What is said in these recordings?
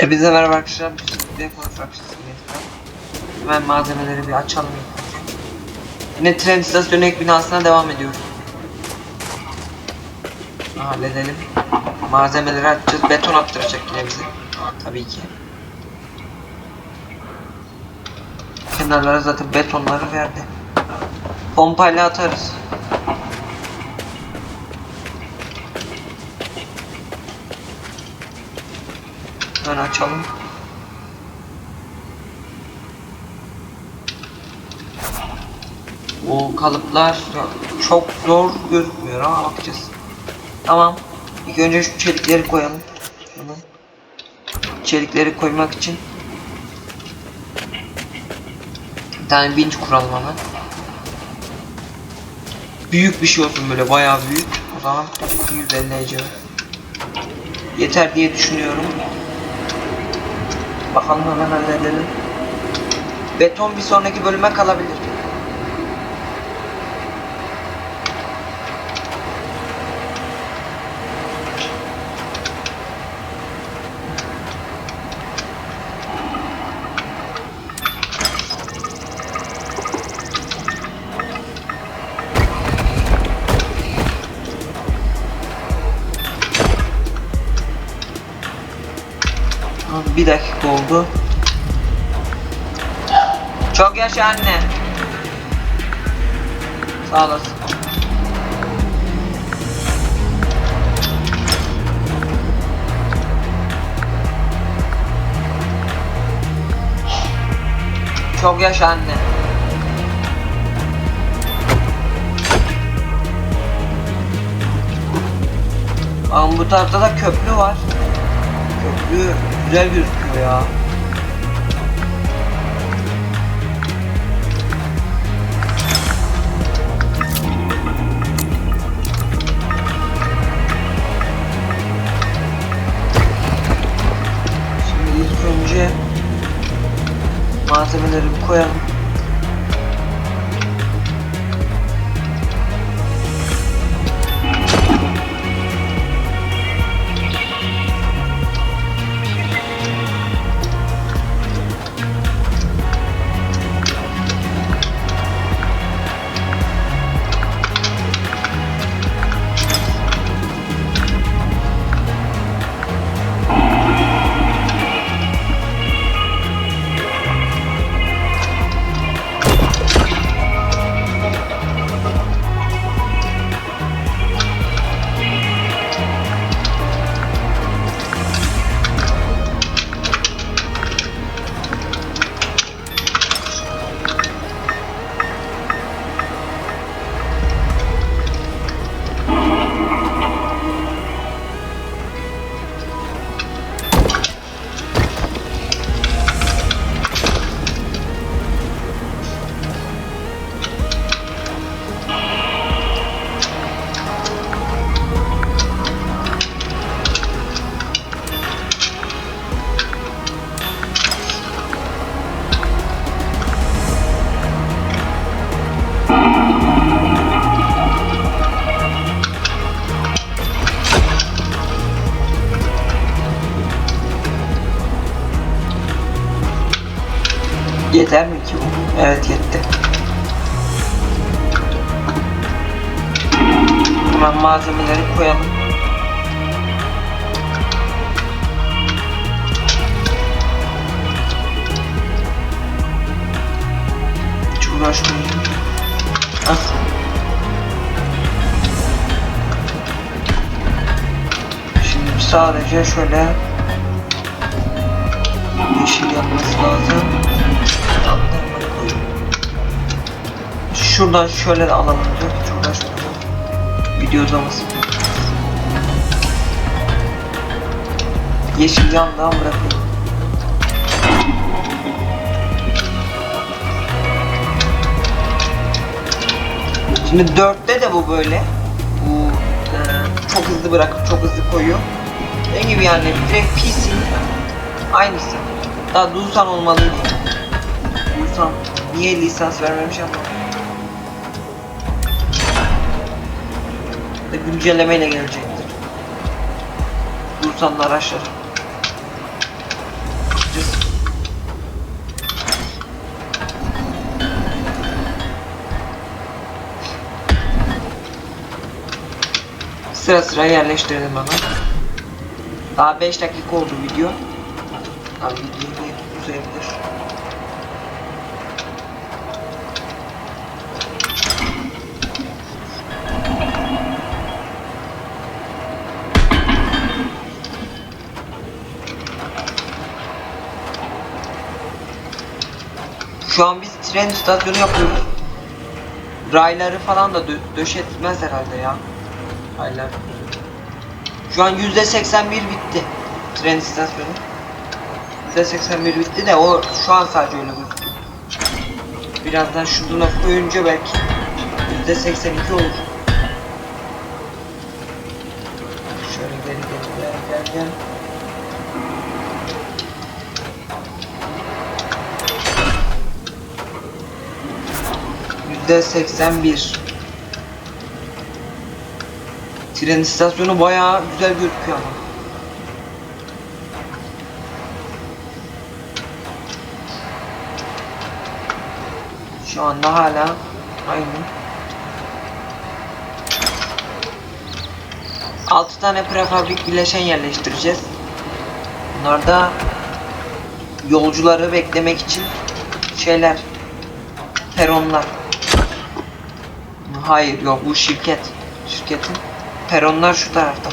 E bize merhaba arkadaşlar. Biz de konuşacağız. Hemen malzemeleri bir açalım. Yine tren istasyonu ek binasına devam ediyoruz. Halledelim. Malzemeleri açacağız. Beton attıracak yine bize. Tabii ki. Kenarlara zaten betonları verdi. Pompayla atarız. Hemen açalım. O kalıplar çok zor gözükmüyor ama bakacağız. Tamam. İlk önce şu çelikleri koyalım. Tamam. Çelikleri koymak için bir tane vinç kuralım hemen. Büyük bir şey olsun böyle bayağı büyük. O zaman 250 EC. Yeter diye düşünüyorum. Bakalım hemen halledelim. Beton bir sonraki bölüme kalabilir. Abi Bir dakika oldu. Çok yaşa anne. Sağ olasın. Çok yaşa anne. Ama bu tarafta da köprü var. Köprü güzel gözüküyor ya. Şimdi ilk önce malzemeleri koyalım. Yeter mi ki bu? Evet yetti. Hemen malzemeleri koyalım. Hiç uğraşmayayım. Ah. Şimdi sadece şöyle yeşil yapması lazım. Şuradan şöyle de alalım diyor. Hiç uğraşmayalım. Video uzamasın. Yeşil yandan bırakayım. Şimdi dörtte de bu böyle. Bu e, çok hızlı bırakıp çok hızlı koyuyor. Ne gibi yani direkt PC aynısı. Daha Dulsan olmalıydı. Dulsan niye lisans vermemiş ama. Da güncellemeyle gelecektir. Araçları. yerleştiririz. Sıra sıra yerleştirdim hemen. Daha 5 dakika oldu video. Abi video bir uzayabilir. Şu an biz tren istasyonu yapıyoruz. Rayları falan da dö döşetmez herhalde ya. Raylar. Şu an yüzde 81 bitti. Tren istasyonu. Yüzde 81 bitti de o şu an sadece öyle gözüküyor. Birazdan şuna koyunca belki yüzde 82 olur. Şöyle geri geri gel gel gel. Yüzde 81. Tren istasyonu bayağı güzel gözüküyor ama. Şu anda hala aynı. 6 tane prefabrik bileşen yerleştireceğiz. Bunlar yolcuları beklemek için şeyler peronlar. Hayır yok bu şirket. Şirketin peronlar şu tarafta.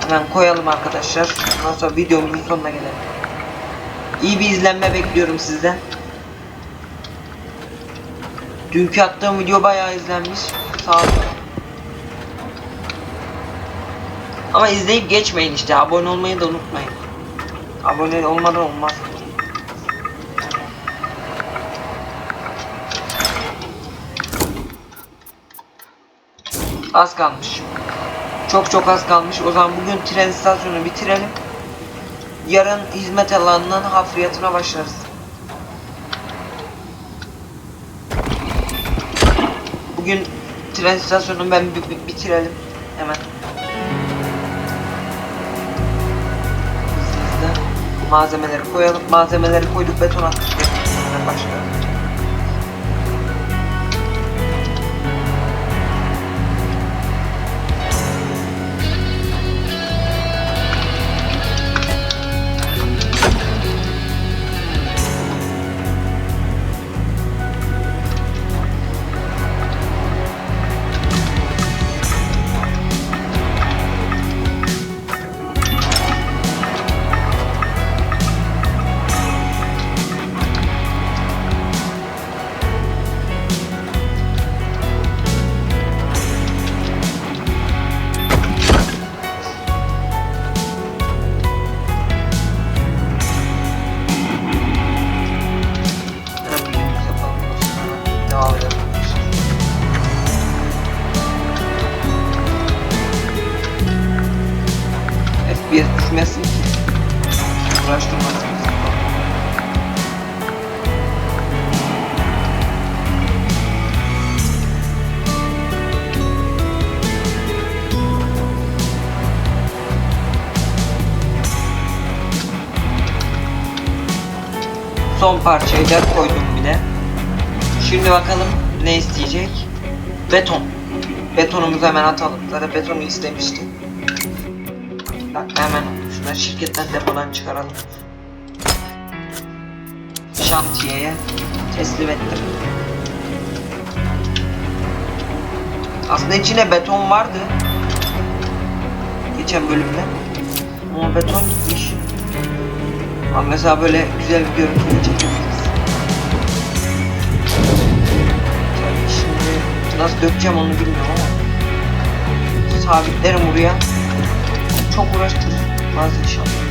Hemen koyalım arkadaşlar. Ondan sonra videomuzun sonuna gelelim. İyi bir izlenme bekliyorum sizden. Dünkü attığım video bayağı izlenmiş. Sağ olun. Ama izleyip geçmeyin işte. Abone olmayı da unutmayın. Abone olmadan olmaz. Az kalmış. Çok çok az kalmış. O zaman bugün tren istasyonunu bitirelim. Yarın hizmet alanının hafriyatına başlarız. Bugün tren istasyonunu ben bi- bi- bitirelim. Hemen. Malzemeleri koyalım. Malzemeleri koyduk beton attık. Hemen FPS düşmesin ki. Uğraştırmasın. Son parçayı da koydum bile. Şimdi bakalım ne isteyecek? Beton. Betonumuzu hemen atalım. Zaten betonu istemişti. Bak hemen şuna şirketten depodan çıkaralım. Şantiyeye teslim ettim. Aslında içine beton vardı. Geçen bölümde. Ama beton gitmiş. Ama mesela böyle güzel bir görüntü çekebiliriz. Şimdi nasıl dökeceğim onu bilmiyorum ama sabitlerim buraya. çok uğraştır vazgeçelim.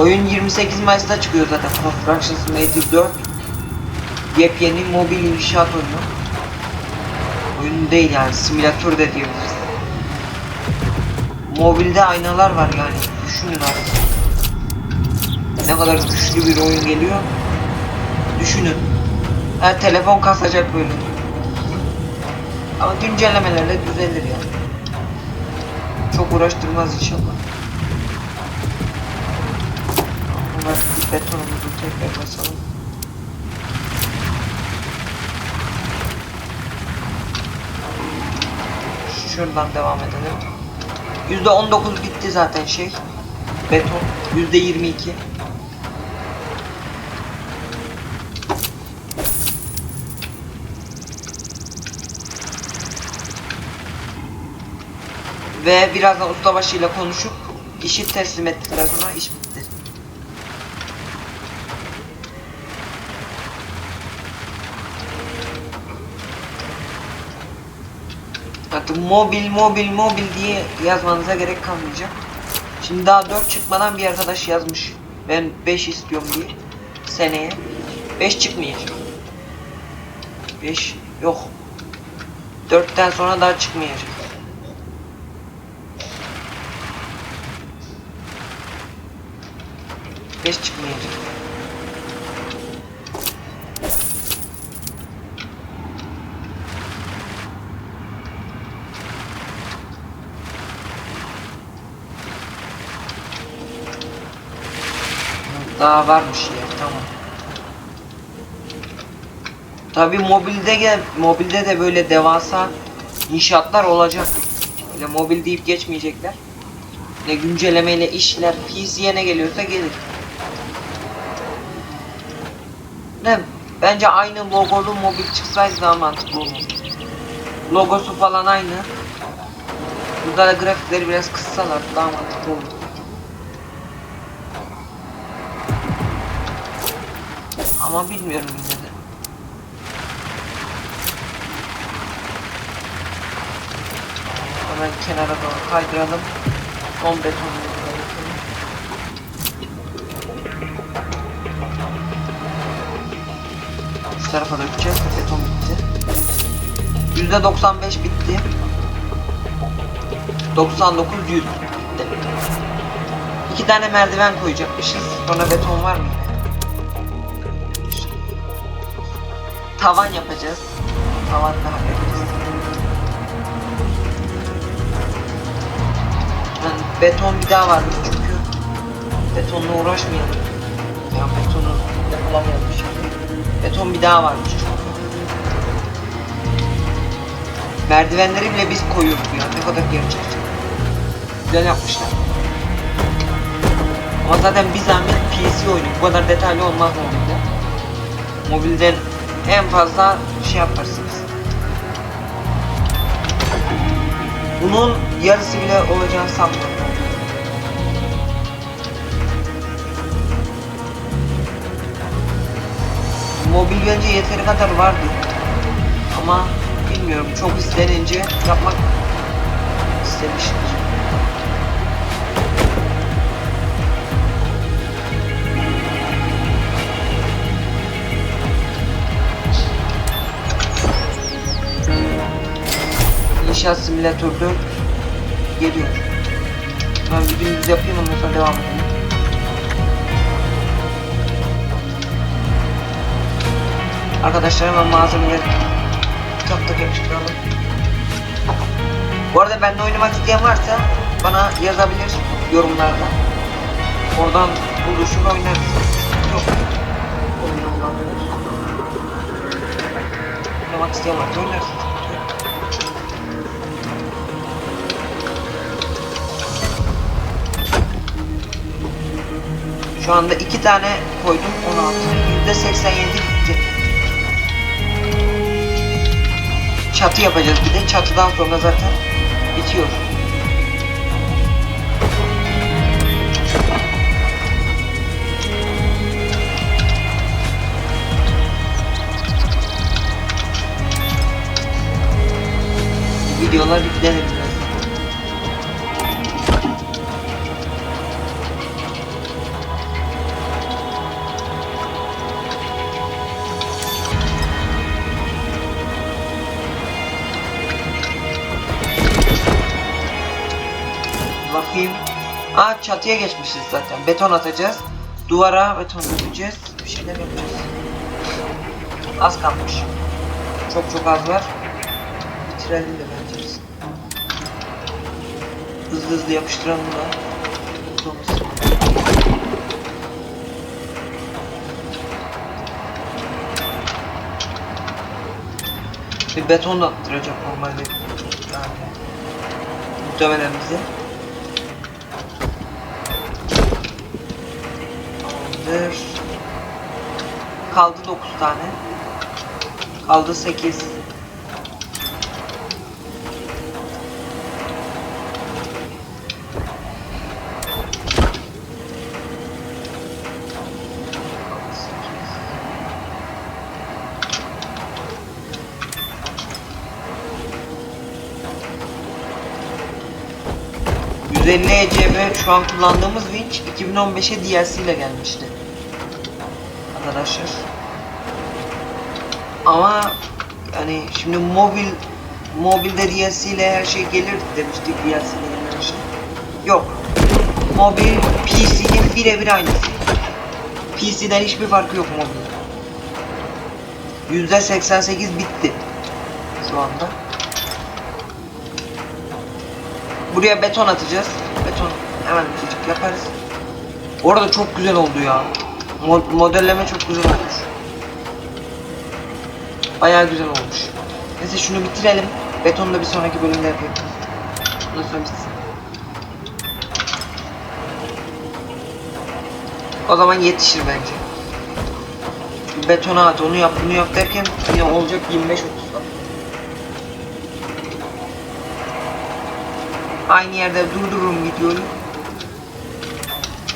Oyun 28 Mayıs'ta çıkıyor zaten. Construction Simulator 4. Yepyeni mobil inşaat oyunu. Oyun değil yani simülatör de diyebiliriz. Mobilde aynalar var yani. Düşünün artık. Ne kadar güçlü bir oyun geliyor. Düşünün. Her telefon kasacak böyle. Ama güncellemelerle düzelir yani. Çok uğraştırmaz inşallah. Bunlar bir betonumuzu tekrar basalım. Şuradan devam edelim. %19 bitti zaten şey. Beton. %22. Ve birazdan ustabaşıyla konuşup işi teslim ettikten sonra iş bitti. Artık mobil mobil mobil diye yazmanıza gerek kalmayacak. Şimdi daha 4 çıkmadan bir arkadaş yazmış. Ben 5 istiyorum diye. Seneye. 5 çıkmayacak. 5 yok. 4'ten sonra daha çıkmayacak. Beş çıkmayacak. Daha varmış ya tamam. Tabi mobilde gel mobilde de böyle devasa inşaatlar olacak. Öyle mobil deyip geçmeyecekler. Ne güncellemeyle işler PC'ye ne geliyorsa gelir. Ne bence aynı logolu mobil çıksaydı daha mantıklı olur. Logosu falan aynı. Burada da grafikleri biraz kıssalar daha mantıklı olur. Ama bilmiyorum yine de. Hemen kenara doğru kaydıralım. Son betonunu. Şu tarafa dökeceğiz. Beton bitti. %95 bitti. 99 100 bitti. İki tane merdiven koyacakmışız. Sonra beton var mı? Tavan yapacağız. Tavan da hallederiz. Yani beton bir daha varmış çünkü. Betonla uğraşmayalım. Ya betonu yapılamayalım şimdi. Beton bir daha varmış çünkü. Merdivenleri bile biz koyuyoruz ya. Ne kadar gerçekçi. Güzel yapmışlar. Ama zaten bir zahmet PC oyunu. Bu kadar detaylı olmaz mobilde. Mobilden en fazla şey yaparsınız. Bunun yarısı bile olacağını sanmıyorum. Mobil bence yeteri kadar vardı. Ama bilmiyorum çok istenince yapmak istemiştir. İnşaat simülatör 4 geliyor. Ben bir gündüz yapayım ondan sonra devam edelim. Arkadaşlar hemen malzemeleri tak tak yapıştıralım. Bu arada benimle oynamak isteyen varsa bana yazabilir yorumlarda. Oradan buluşur oynarız. Yok. Oynamak isteyen varsa oynarız. Şu anda iki tane koydum 16. Yüzde 87 gitti. Çatı yapacağız bir de. Çatıdan sonra zaten bitiyor. gidiyorlar bir Aa çatıya geçmişiz zaten. Beton atacağız. Duvara beton dökeceğiz. Bir şeyler yapacağız. Az kalmış. Çok çok az var. Bitirelim de bence. Hızlı hızlı yapıştıralım da. Uzamasın. Bir beton da attıracak normalde. Yani. Muhtemelen bize. Tamamdır. Kaldı 9 tane. Kaldı 8. %50 ECB şu an kullandığımız winch 2015'e DLC ile gelmişti. Arkadaşlar. Ama yani şimdi mobil mobilde DLC ile her şey gelir demiştik DLC ile gelen her şey. Yok. Mobil PC'nin birebir aynısı. PC'den hiçbir farkı yok mobilde. %88 bitti. Şu anda. Buraya beton atacağız. Beton hemen küçük yaparız. Orada çok güzel oldu ya. Mo- modelleme çok güzel olmuş. Bayağı güzel olmuş. Neyse şunu bitirelim. Betonu da bir sonraki bölümde yapayım. Ondan sonra bitsin. O zaman yetişir bence. Betona at, onu yap, bunu yap derken yine olacak 25-30 dakika. Aynı yerde durdururum videoyu.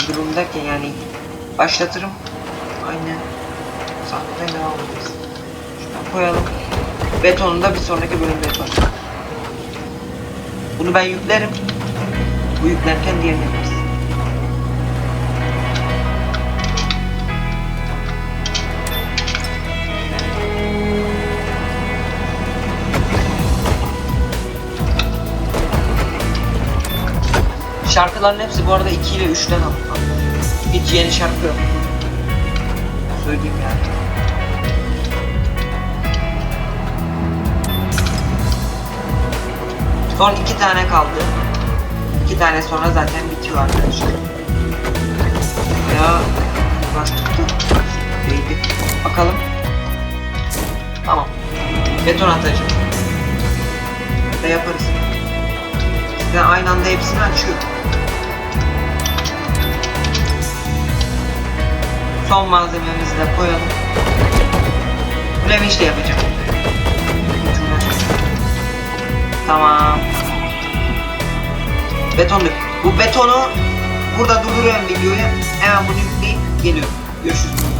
Durdururum derken yani başlatırım. Aynı sahneden devam ederiz. Şuradan koyalım. Betonu da bir sonraki bölümde yaparız. Bunu ben yüklerim. Bu yüklerken diğerini Şarkıların hepsi bu arada 2 ile 3'ten alınma. Hiç yeni şarkı yok. Söyleyeyim yani. Son iki tane kaldı. İki tane sonra zaten bitiyor arkadaşlar. Ya bastık da değdi. Bakalım. Tamam. Beton atacağım. Ne yaparız? Ve aynı anda hepsini açıyor. Son malzememizi de koyalım. Blemiş de yapacağım. Tamam. Beton dök. Bu betonu burada durduruyorum videoyu. Hemen bunu yükleyip geliyorum. Görüşürüz.